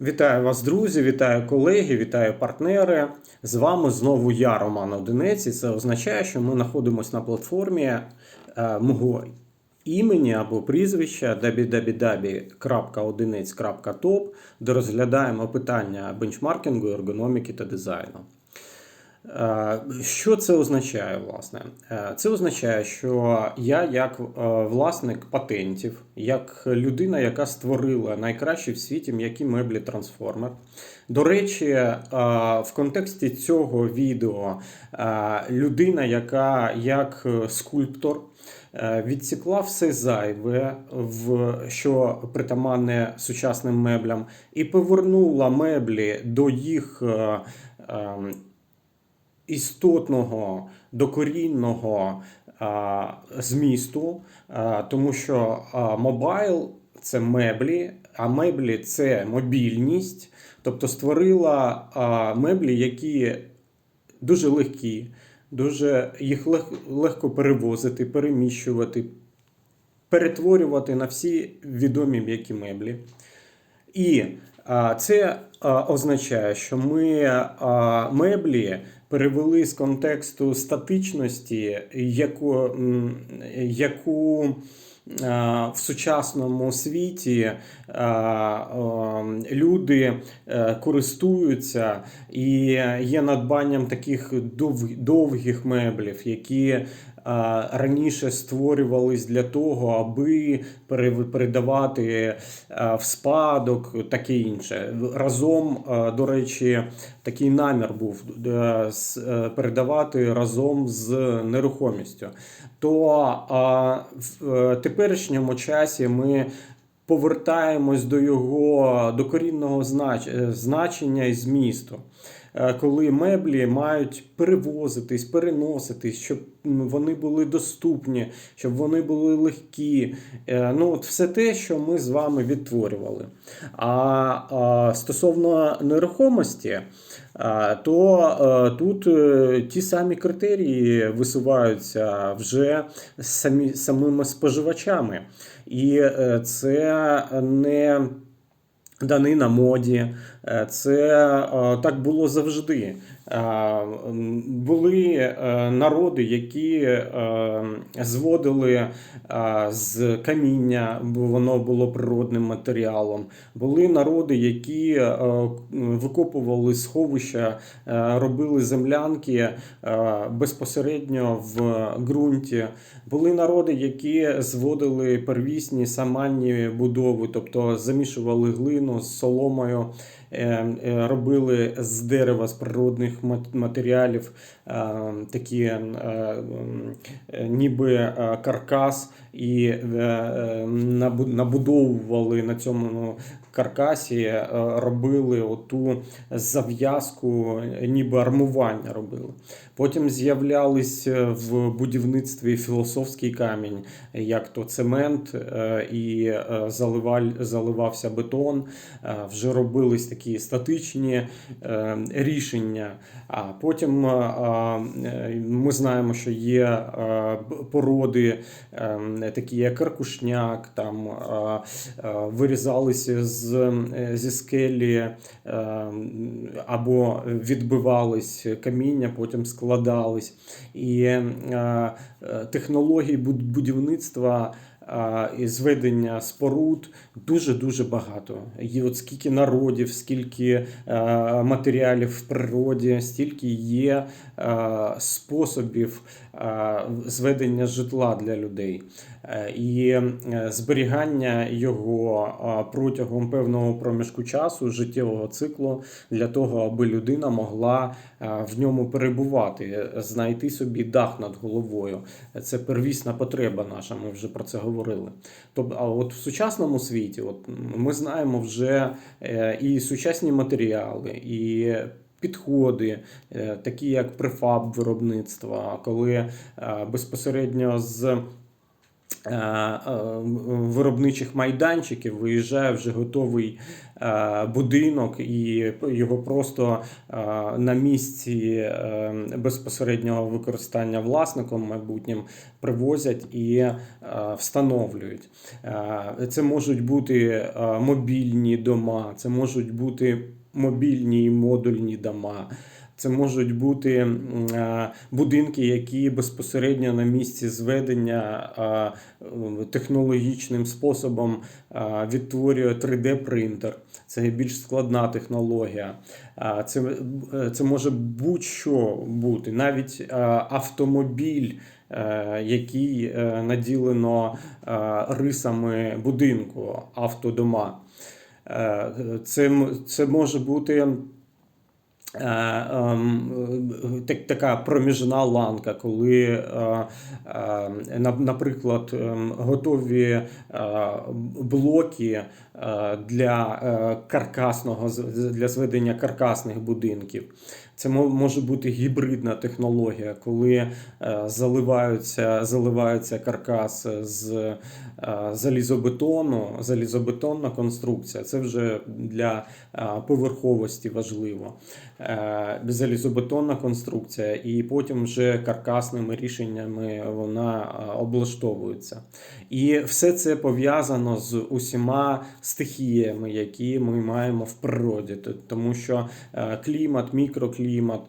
Вітаю вас, друзі, вітаю колеги, вітаю партнери. З вами знову я, Роман Одинець, і це означає, що ми знаходимося на платформі е, мого імені або прізвища www.одинець.top, де розглядаємо питання бенчмаркінгу, ергономіки та дизайну. Е, Що це означає, власне? Е, Це означає, що я, як е, власник патентів, як людина, яка створила найкращі в світі м'які меблі трансформер. До речі, в контексті цього відео людина, яка як скульптор. Відсікла все зайве, в що притаманне сучасним меблям, і повернула меблі до їх ем, істотного, докорінного а, змісту, а, тому що а, мобайл це меблі, а меблі це мобільність, тобто створила а, меблі, які дуже легкі, дуже їх лег, легко перевозити, переміщувати, перетворювати на всі відомі м'які меблі. І а, це а, означає, що ми а, меблі перевели з контексту статичності, яку, яку в сучасному світі а, а, люди е, користуються. І є надбанням таких довгих меблів, які раніше створювались для того, аби передавати в спадок, таке інше. Разом, до речі, такий намір був е, е, передавати разом з нерухомістю. То в е, теперішньому часі ми. Повертаємось до його докорінного знач... е, значення і змісту, Е, коли меблі мають перевозитись, переноситись, щоб вони були доступні, щоб вони були легкі. Е, Ну, от все те, що ми з вами відтворювали. А, стосовно нерухомості, то е, тут е, ті самі критерії висуваються вже самі, самими споживачами. І е, це не данина моді, Е, це е, так було завжди. Е, Були е, народи, які е, зводили з каміння, бо воно було природним матеріалом. Були народи, які викопували сховища, робили землянки безпосередньо в ґрунті. Були народи, які зводили первісні саманні будови, тобто замішували глину з соломою. Е, е, Робили з дерева, з природних мат- матеріалів е, такі ніби каркас і е, е, набу- набудовували на цьому каркасі, е, робили оту зав'язку, ніби армування робили. Потім з'являлись в будівництві філософський камінь, як то цемент, і заливався бетон. Вже робились такі статичні рішення. А потім ми знаємо, що є породи, е, такі як Аркушняк, там е, е, вирізалися з, е, зі скелі е, або відбивались каміння, потім складались. І е, е, технологій будівництва і зведення споруд дуже дуже багато. І от скільки народів, скільки е, матеріалів в природі, стільки є е, способів е, зведення житла для людей. Е, І е, зберігання його е, протягом певного проміжку часу життєвого циклу для того, аби людина могла е, в ньому перебувати, знайти собі дах над головою. Це первісна потреба наша. Ми вже про це говорили. Тобто, а от в сучасному світі, от ми знаємо вже е, і сучасні матеріали, і підходи, е, такі як префаб виробництва, коли е, безпосередньо з е, виробничих майданчиків виїжджає вже готовий будинок, і його просто на місці безпосереднього використання власником майбутнім привозять і встановлюють. Це можуть бути мобільні дома, це можуть бути мобільні і модульні дома. Це можуть бути е, будинки, які безпосередньо на місці зведення е, технологічним способом відтворює 3D-принтер. Це більш складна технологія. Це, е, це може будь-що бути, навіть автомобіль. Який наділено рисами будинку, автодома. Це, це може бути Е, ем, так- така проміжна ланка, коли, е, е, на- наприклад, ем, готові блоки для каркасного для зведення каркасних будинків. Це може бути гібридна технологія, коли е, заливаються, заливається каркас з е, залізобетону, залізобетонна конструкція. Це вже для е, поверховості важливо. Залізобетонна конструкція, і потім вже каркасними рішеннями вона облаштовується. І все це пов'язано з усіма стихіями, які ми маємо в природі, тому що клімат, мікроклімат е,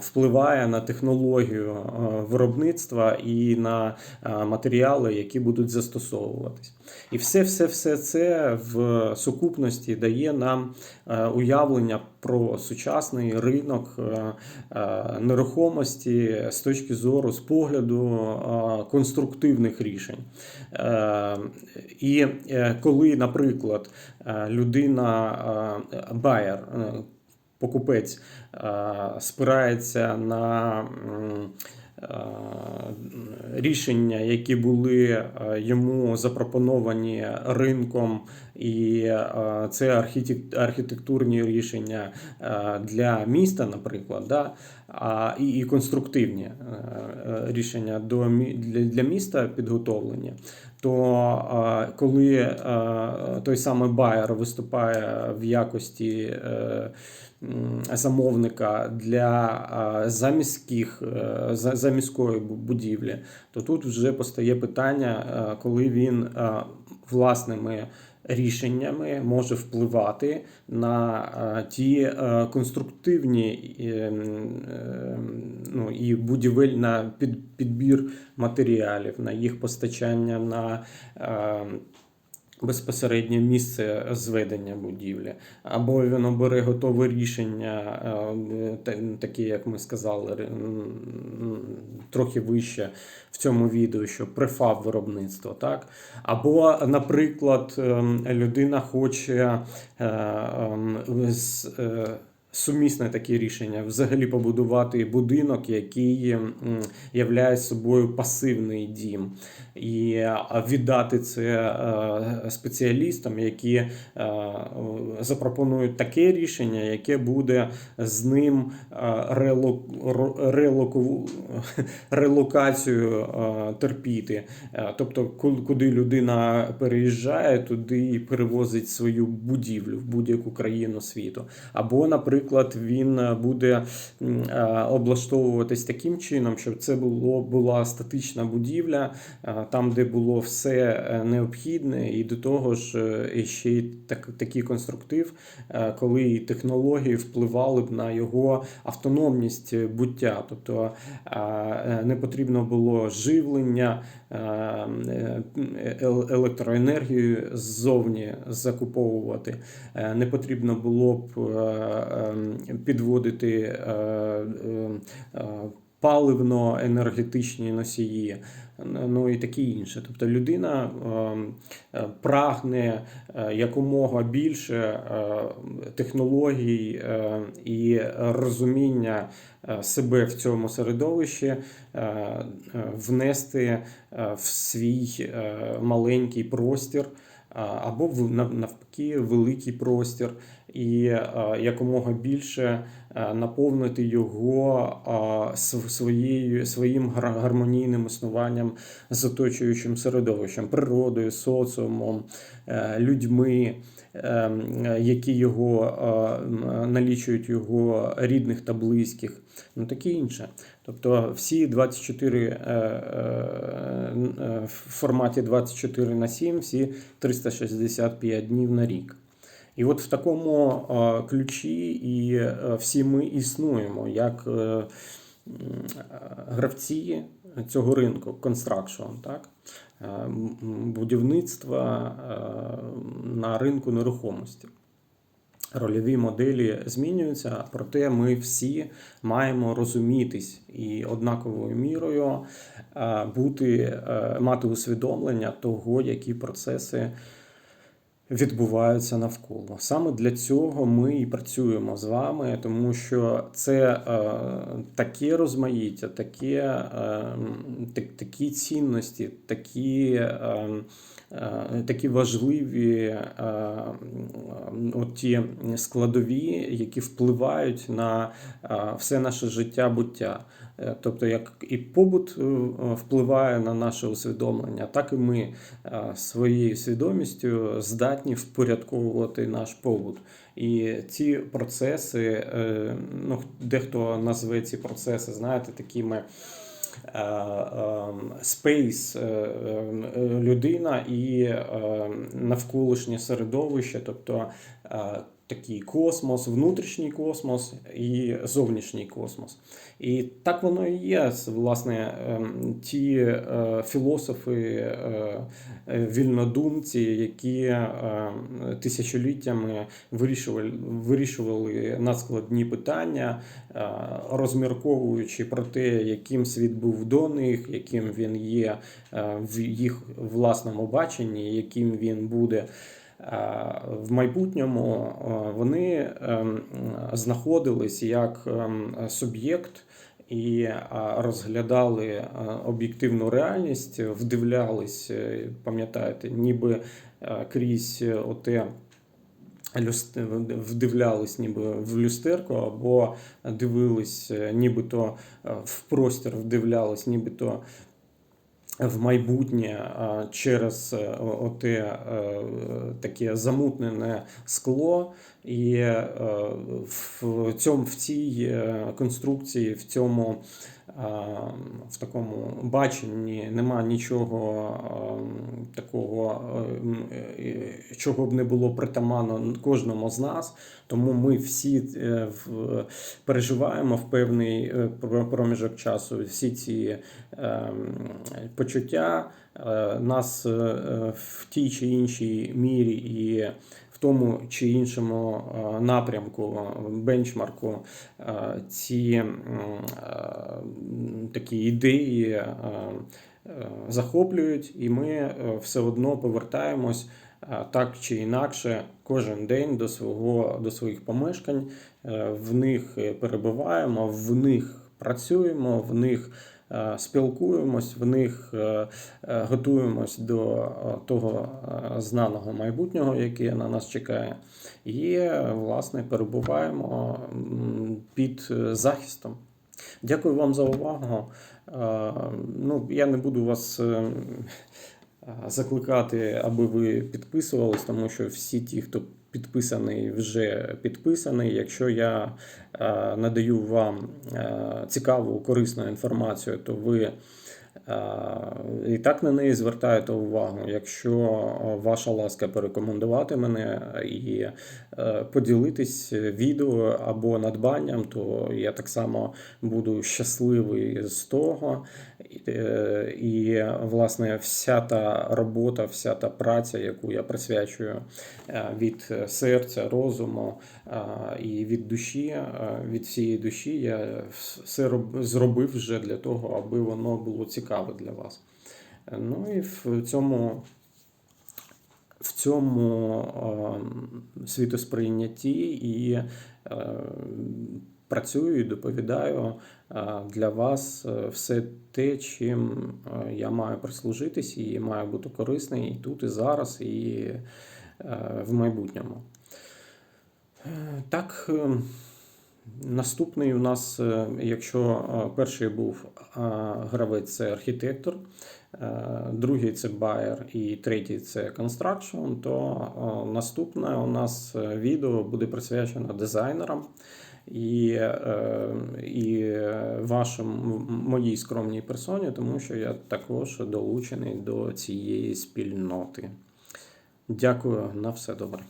впливає на технологію е, виробництва і на е, матеріали, які будуть застосовуватись. І все, все, все це в сукупності дає нам уявлення про сучасний ринок нерухомості з точки зору, з погляду конструктивних рішень. І коли, наприклад, людина байер, покупець е, спирається на е, рішення, які були е, йому запропоновані ринком, і це архітектурні рішення для міста, наприклад, да, і, конструктивні е, е, рішення до, для, міста підготовлені. То коли е, той самий Байер виступає в якості замовника для заміських заміської бу- будівлі, то тут вже постає питання, коли він власними рішеннями може впливати на е, ті е, конструктивні е, ну, і будівель на підбір матеріалів, на їх постачання на безпосереднє місце зведення будівлі, або він обере готове рішення, таке, як ми сказали, трохи вище в цьому відео, що префаб виробництво, так? Або, наприклад, ем, людина хоче е, ем, з- е, Сумісне таке рішення взагалі побудувати будинок, який являє собою пасивний дім, і віддати це е, спеціалістам, які е, запропонують таке рішення, яке буде з ним е, релоку- релокацію терпіти. Тобто, куди людина переїжджає, туди і перевозить свою будівлю в будь-яку країну світу. Або, наприклад, він е, буде е, облаштовуватись таким чином, щоб це було була статична будівля, е, там, де було все необхідне, і до того ж ще й так, такий конструктив, коли технології впливали б на його автономність буття. Тобто не потрібно було живлення, електроенергію ззовні закуповувати. Е, Не потрібно було б е, е, підводити е, е, е, паливно-енергетичні носії, ну і таке інше. Тобто людина е, е, прагне е, якомога більше е, технологій е, і розуміння е, себе в цьому середовищі е, е, внести е, в свій е, маленький простір. або в- навпаки великий простір, і якомога більше наповнити його своєю, своїм гармонійним існуванням з оточуючим середовищем, природою, соціумом, е, людьми, е, які його е, налічують його рідних та близьких, ну таке інше. Тобто всі 24 е, е, е, в форматі 24 на 7, всі 365 днів на рік. І от в такому ключі і всі ми існуємо як е, гравці цього ринку, construction, так? Будівництва на ринку нерухомості. Рольові моделі змінюються, проте ми всі маємо розумітись і однаковою мірою бути, мати усвідомлення того, які процеси відбуваються навколо. Саме для цього ми і працюємо з вами, тому що це е, таке розмаїття, таке, е, так, такі цінності, такі, е, е, такі важливі е, от ті складові, які впливають на е, все наше життя буття. Тобто, як і побут впливає на наше усвідомлення, так і ми своєю свідомістю здатні впорядковувати наш побут. І ці процеси, е, ну дехто назве ці процеси, знаєте, такими. Спейс е, е, людина і навколишнє середовище, тобто такий космос, внутрішній космос і зовнішній космос. І так воно і є. Власне, ем, ті е, філософи, е, е, вільнодумці, які е, тисячоліттями вирішували, вирішували надскладні питання, розмірковуючи про те, яким світ був до них, яким він є в їх власному баченні, яким він буде. Е, В майбутньому е, вони ем, знаходились як ем, суб'єкт і е, розглядали об'єктивну реальність, вдивлялись, пам'ятаєте, ніби крізь оте. Вдивлялись ніби в люстерку, або дивились, нібито в простір, вдивлялись, нібито в майбутнє через е, оте е, таке замутнене скло, і е, в цьому в цій конструкції, в цьому в такому баченні нема нічого такого, е, чого б не було притаманно кожному з нас. Тому ми всі е, переживаємо в певний е, проміжок часу всі ці почуття нас в тій чи іншій мірі і в тому чи іншому е, напрямку, е, бенчмарку е, ці такі ідеї захоплюють, і ми все одно повертаємось так чи інакше кожен день до свого до своїх помешкань. В них перебуваємо, в них працюємо, в них спілкуємось, в них е, е, готуємось до е, того е, знаного майбутнього, яке на нас чекає, і е, власне перебуваємо під е, захистом. Дякую вам за увагу. Е, Ну, я не буду вас е, закликати, аби ви підписувались, тому що всі ті, хто підписаний, вже підписаний. Якщо я е, надаю вам е, цікаву, корисну інформацію, то ви е, і так на неї звертаєте увагу. Якщо ваша ласка порекомендувати мене і поділитись відео або надбанням, то я так само буду щасливий з того. Е, І, власне, вся та робота, вся та праця, яку я присвячую е, від серця, розуму е, і від душі, від всієї душі, я все зробив вже для того, аби воно було цікаве для вас. Ну і в цьому в цьому е, світосприйнятті і працюю і доповідаю е, для вас е, все те, чим е, я маю прислужитись і маю бути корисний і тут, і зараз, і в майбутньому. Так, наступний у нас, якщо перший був гравець, це архітектор, другий це байер і третій це construction, то наступне у нас відео буде присвячено дизайнерам. І, е, і вашому моїй скромній персоні, тому що я також долучений до цієї спільноти. Дякую на все добре.